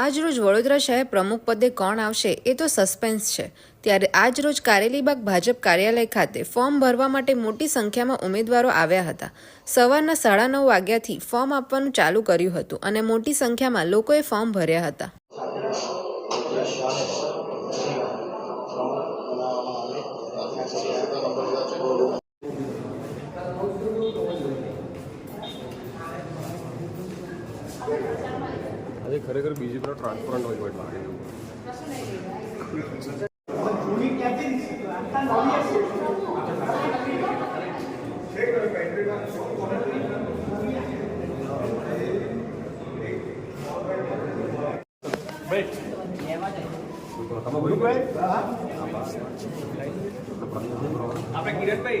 આજ રોજ વડોદરા શહેર પ્રમુખ પદે કોણ આવશે એ તો સસ્પેન્સ છે. ત્યારે આજરોજ કારેલીબાગ ભાજપ કાર્યાલય ખાતે ફોર્મ ભરવા માટે મોટી સંખ્યામાં ઉમેદવારો આવ્યા હતા. સવારના સાડા નવ વાગ્યાથી ફોર્મ આપવાનું ચાલુ કર્યું હતું અને મોટી સંખ્યામાં લોકોએ ફોર્મ ભર્યા હતા. આજે ખરેખર બીજી પેલા ટ્રાન્સપરન્ટ હોય કોઈ લાગે આપણે કિરણભાઈ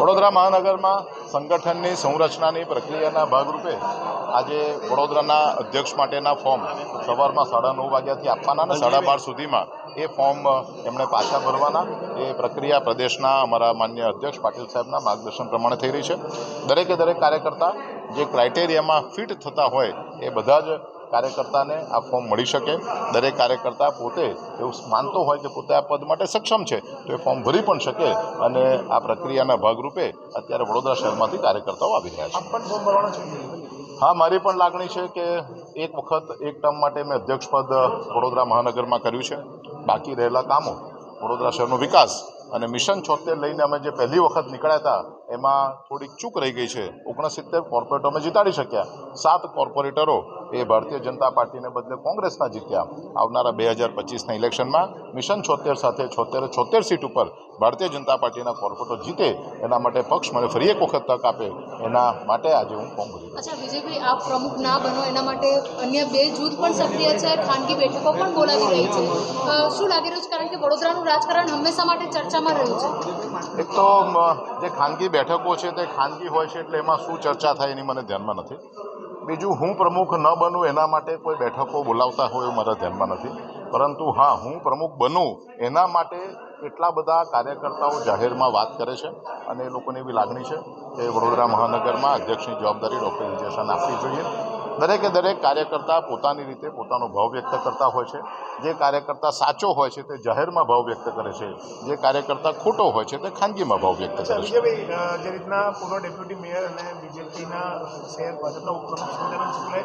વડોદરા મહાનગરમાં સંગઠનની સંરચનાની પ્રક્રિયાના ભાગરૂપે આજે વડોદરાના અધ્યક્ષ માટેના ફોર્મ સવારમાં સાડા નવ વાગ્યાથી આપવાના અને સાડા બાર સુધીમાં એ ફોર્મ એમણે પાછા ભરવાના. એ પ્રક્રિયા પ્રદેશના અમારા માન્ય અધ્યક્ષ પાટીલ સાહેબના માર્ગદર્શન પ્રમાણે થઈ રહી છે. દરેકે દરેક કાર્યકર્તા જે ક્રાઇટેરિયામાં ફિટ થતા હોય એ બધા જ કાર્યકર્તાને આ ફોર્મ મળી શકે. દરેક કાર્યકર્તા પોતે એવું માનતો હોય કે પોતે આ પદ માટે સક્ષમ છે તો એ ફોર્મ ભરી પણ શકે અને આ પ્રક્રિયાના ભાગરૂપે અત્યારે વડોદરા શહેરમાંથી કાર્યકર્તાઓ આવી રહ્યા છે. હા મારી પણ લાગણી છે કે એક વખત એક ટર્મ માટે મેં અધ્યક્ષપદ વડોદરા મહાનગરમાં કર્યું છે. બાકી રહેલા કામો વડોદરા શહેરનો વિકાસ અને મિશન છોતેર લઈને અમે જે પહેલી વખત નીકળ્યા હતા એમાં થોડીક ચૂક રહી ગઈ છે. ઓગણસિત્તેર કોર્પોરેટરો અમે જીતાડી શક્યા. સાત કોર્પોરેટરો એ ભારતીય જનતા પાર્ટીને બદલે કોંગ્રેસના જીત્યા. આવનારા બે હજાર પચીસના ઇલેક્શનમાં મિશન છોતેર સાથે છોતેર છોતેર સીટ ઉપર ભારતીય જનતા પાર્ટીના કોર્પોરેટો જીતે. એના માટે પક્ષ મને ફરી એક વખત તક આપે. એના માટે આજે હું કોંગ્રેસ બીજેપી વિજયભાઈ, આપ પ્રમુખ ના બનો, એના માટે અન્ય બે જૂથ પણ સક્રિય છે, ખાનગી બેઠકો પણ બોલાવી રહી છે. શું લાગી રહ્યું છે? કારણ કે વડોદરાનું રાજકારણ હંમેશા માટે ચર્ચામાં રહ્યું છે. એક તો જે ખાનગી બેઠકો છે તે ખાનગી હોય છે એટલે એમાં શું ચર્ચા થાય એની મને ધ્યાનમાં નથી. બીજું, હું પ્રમુખ ન બનું એના માટે કોઈ બેઠકો બોલાવતા હોય એવું મારા ધ્યાનમાં નથી. પરંતુ હા, હું પ્રમુખ બનું એના માટે એટલા બધા કાર્યકર્તાઓ જાહેરમાં વાત કરે છે અને એ લોકોને એવી લાગણી છે કે વડોદરા મહાનગરમાં અધ્યક્ષની જવાબદારી ડૉક્ટર વિજયશાન આપવી જોઈએ. દરેકે દરેક કાર્યકર્તા પોતાની રીતે પોતાનો ભાવ વ્યક્ત કરતા હોય છે. જે કાર્યકર્તા સાચો હોય છે તે જાહેરમાં ભાવ વ્યક્ત કરે છે. જે કાર્યકર્તા ખોટો હોય છે તે ખાનગીમાં ભાવ વ્યક્ત કરે છે. જે રીતના પૂર્વ ડેપ્યુટી મેયર અને બીજેપીના શહેર ભાજપના ઉપપ્રમુખ સૂર્યનારાયણ શુક્લે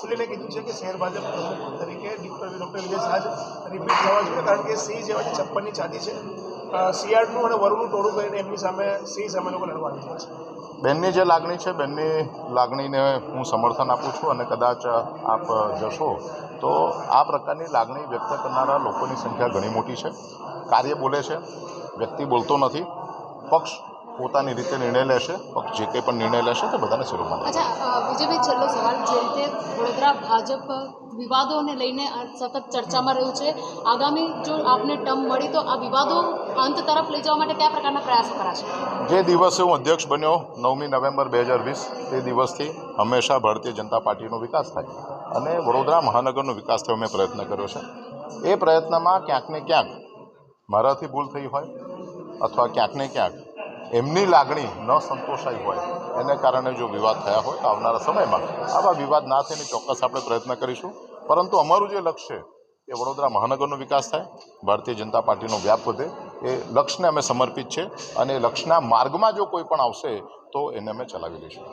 શુક્લે કીધું છે કે શહેર ભાજપ પ્રમુખ તરીકે ડોક્ટર વિજય શાહ જ રિપીટ થવા જોઈએ કારણ કે સિંહ જેવા છપ્પનની છાતી છે. સિયાળનું અને વરુનું ટોળું કરીને એમની સામે સિંહ સામે લોકો લડવા આવી છે. બેનની જે લાગણી છે, બેનની લાગણીને હું સમર્થન આપું છું અને કદાચ આપ જશો, તો આ પ્રકારની લાગણી વ્યક્ત કરનારા લોકોની સંખ્યા ઘણી મોટી છે. કાર્ય બોલે છે, વ્યક્તિ બોલતો નથી, પક્ષ પોતાની રીતે નિર્ણય લેશે પક્ષ જે કંઈ પણ નિર્ણય લેશે તે બધાને શિરોમાં. અચ્છા વિજયભાઈ છેલ્લો સવાલ જે રીતે વડોદરા ભાજપ વિવાદોને લઈને સતત ચર્ચામાં રહ્યું છે આગામી જો આપને ટર્મ મળી તો આ વિવાદો અંત તરફ લઈ જવા માટે કયા પ્રકારના પ્રયાસો કરાશે? જે દિવસે હું અધ્યક્ષ બન્યો નવમી નવેમ્બર બે હજાર વીસ તે દિવસથી હંમેશા ભારતીય જનતા પાર્ટીનો વિકાસ થાય. અને વડોદરા મહાનગરનો વિકાસ થયો મેં પ્રયત્ન કર્યો છે. એ પ્રયત્નમાં ક્યાંક ને ક્યાંક મારાથી ભૂલ થઈ હોય અથવા ક્યાંક ને ક્યાંક એમની લાગણી ન સંતોષાઈ હોય, એને કારણે જો વિવાદ થયા હોય તો આવનારા સમયમાં આવા વિવાદ ના થઈને ચોક્કસ આપણે પ્રયત્ન કરીશું. પરંતુ અમારું જે લક્ષ્ય એ વડોદરા મહાનગરનો વિકાસ થાય, ભારતીય જનતા પાર્ટીનો વ્યાપ વધે, એ લક્ષ્યને અમે સમર્પિત છે અને લક્ષ્યના માર્ગમાં જો કોઈ પણ આવશે, તો એને અમે ચલાવી લઈશું.